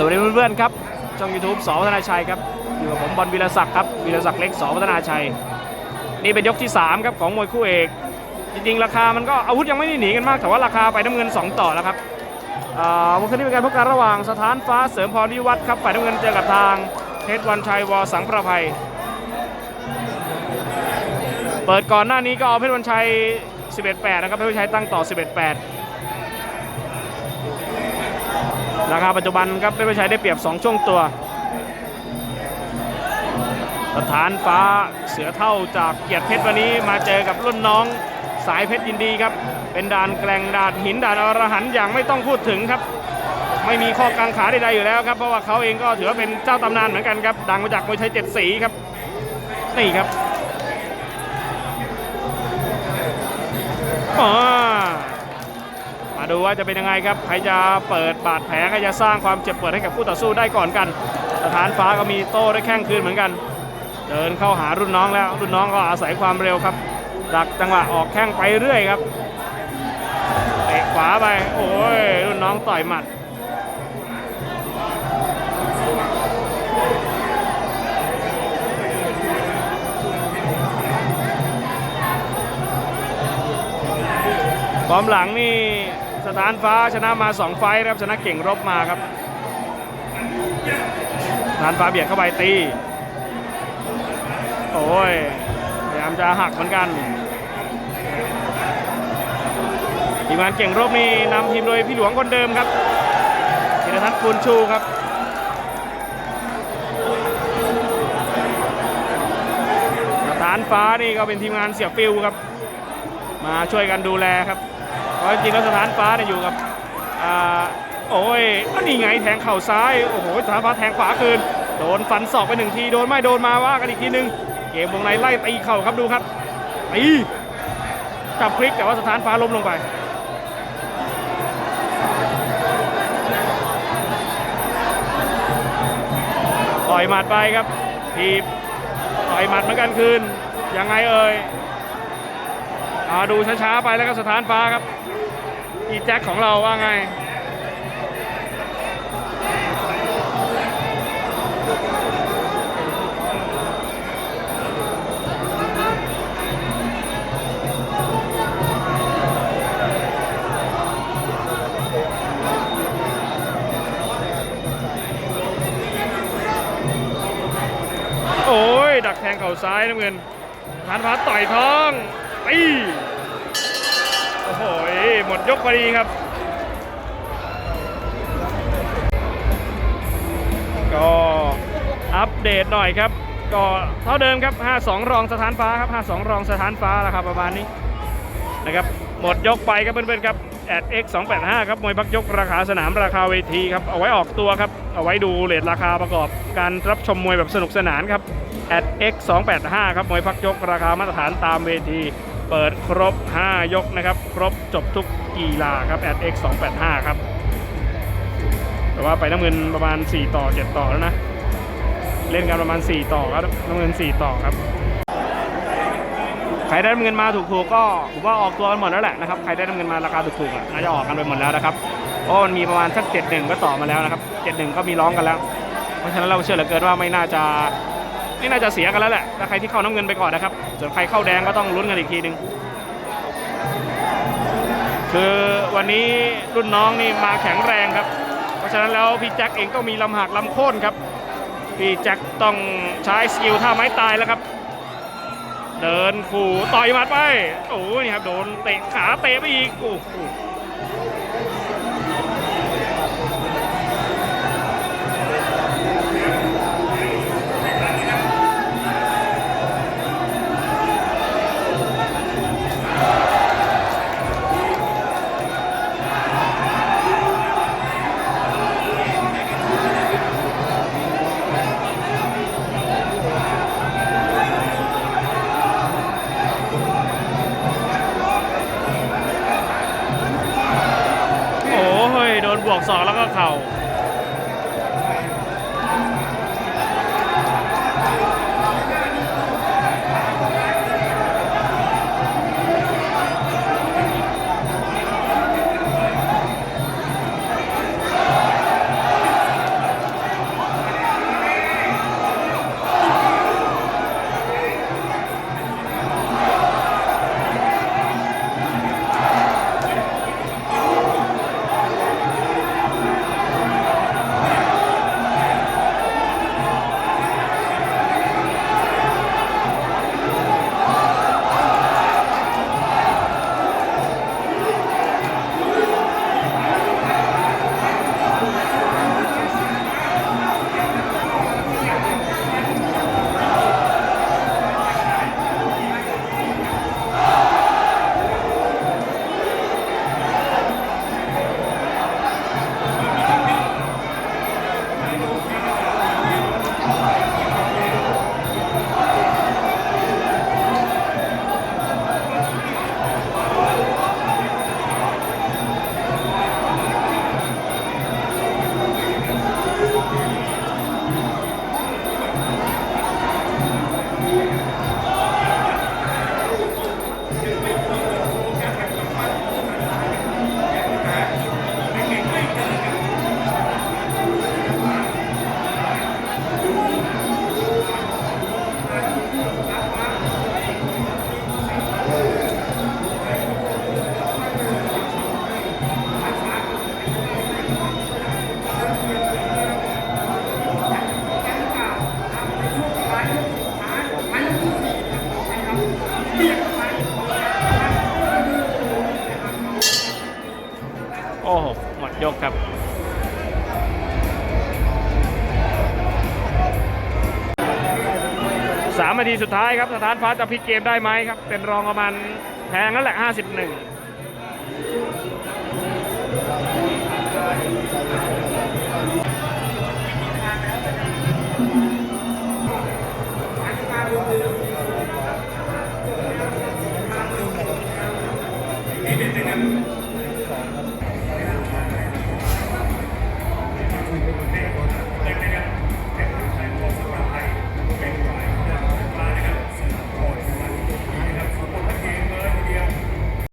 สวัสดีเพื่อนๆครับ ช่อง YouTube สอวัฒนาชัยครับ อยู่กับผมบอลวีรศักดิ์ครับวีรศักดิ์เล็กสอวัฒนาชัย นี่เป็นยกที่ 3 ครับ ของมวยคู่เอก จริงๆ ราคามันก็อาวุธยังไม่ได้หนีกันมาก แต่ว่าราคาไปน้ำเงิน 2 ต่อแล้วครับอ่าวันนี้เป็นการพบกันระหว่างสถานฟ้าเสริมพรนิวัฒน์ครับฝ่ายน้ำเงินเจอกับทางเพชรวันชัยวอสังประภัย เปิดก่อนหน้านี้ก็เอาเพชรวันชัย 11-8 นะครับเพชรวันชัยตั้งต่อ 11-8 ราคาปัจจุบันครับเพชรวันชัยได้เปรียบ 2 ช่วงตัว สถานฟ้าเสือเท่าจากเกียรติเพชรวันนี้มาเจอกับรุ่นน้องสายเพชรยินดีครับ เป็นด่านแกร่งด่านหินด่านอรหันอย่างไม่ต้องพูดถึงครับ ไม่มีข้อกังขาใดๆอยู่แล้วครับ เพราะว่าเขาเองก็ถือว่าเป็นเจ้าตำนานเหมือนกันครับ ดังมาจากมวยไทยเจ็ดสีครับ นี่ครับอ่ามา ดูว่าจะเป็นยังไงครับใครจะเปิดบาดแผลใครจะสร้างความเจ็บปวดให้กับคู่ต่อสู้ได้ก่อนกันสถานฟ้าก็มีโต้ได้แข้งคืนเหมือนกัน เดินเข้าหารุ่นน้องแล้ว รุ่นน้องก็อาศัยความเร็วครับ ดักจังหวะออกแข้งไปเรื่อยครับเตะขวาไปโอ้ยรุ่นน้องต่อยหมัดฟอร์มหลังนี่ สถานฟ้าชนะมา 2 ไฟท์ครับชนะเก่งรบมาครับสถานฟ้าเบียดเข้าไปตี โอ้ยพยายามจะหักเหมือนกันทีมงานเก่งรบนี่นำทีมโดยพี่หลวงคนเดิมครับธีรทัศน์คูณชูครับสถานฟ้านี่ก็เป็นทีมงานเสียฟิวครับ มาช่วยกันดูแลครับ จริงแล้วสถานฟ้าเนี่ยอยู่กับอ่าโอ้ยอนนี่ไงแทงเข่าซ้าย โอ้โหสถานฟ้าแทงขวาคืน โดนฟันศอกไปหนึ่งที โดนไม่โดนมาว่ากันอีกทีหนึง เกมวงในไล่ตีเข่าครับดูครับตีจับพลิกแต่ว่าสถานฟ้าล้มลงไปต่อยหมัดไปครับทีบต่อยหมัดเหมือนกันคืนยังไงเอ่ยอาดูช้าๆไปแล้วก็สถานฟ้าครับ อีแจ็คของเราว่าไงโอ้ย ดักแทงเข่าซ้ายน้ำเงินสถานฟ้าต่อยท้องตี โอ้โห หมดยกพอดีครับ ก็อัปเดตหน่อยครับ ก็เท่าเดิมครับ 52 รองสถานฟ้าครับ 52 รองสถานฟ้าแล้วครับประมาณนี้นะครับ หมดยกไปครับเพื่อนๆครับแอด X 285ครับมวยพักยกราคาสนามราคาเวทีครับ เอาไว้ออกตัวครับ เอาไว้ดูเลทราคาประกอบการรับชมมวยแบบสนุกสนานครับแอด X 285ครับมวยพักยกราคามาตรฐานตามเวที เปิดครบ 5 ยกนะครับ ครบจบทุกกีฬาครับแอด X 285 ครับ แต่ว่าไปน้ำเงินประมาณ 4 ต่อ 7 ต่อแล้วนะ เล่นกันประมาณ 4 ต่อครับน้ำเงิน 4 ต่อครับ ใครได้น้ำเงินมาถูกๆก็ผมว่าออกตัวกันหมดแล้วแหละนะครับ ใครได้น้ำเงินมาราคาถูกๆอะน่าจะออกกันไปหมดแล้วนะครับเพราะมันมีประมาณสักเจ็ดหนึ่งก็ต่อมาแล้วนะครับเจ็ดหนึ่งก็มีร้องกันแล้ว เพราะฉะนั้นเราเชื่อเหลือเกินว่าไม่น่าจะ ไม่น่าจะเสียกันแล้วแหละถ้าใครที่เข้าน้ำเงินไปก่อนนะครับ ส่วนใครเข้าแดงก็ต้องลุ้นกันอีกทีหนึ่งคือวันนี้รุ่นน้องนี่มาแข็งแรงครับ เพราะฉะนั้นแล้วพี่แจ็คเองต้องมีลำหักลำโค่นครับ พี่แจ็คต้องใช้สกิลท่าไม้ตายแล้วครับ เดินขู่ต่อยมัดไป โอ้ยนี่ครับโดนเตะขาเตะไปอีก โอ้ ศอกแล้วก็เข่า ดยกครับสามนาทีสุดท้ายครับสถานฟ้าจะพลิกเกมได้ไหมครับ เป็นรองประมาณแพงนั่นแหละ 51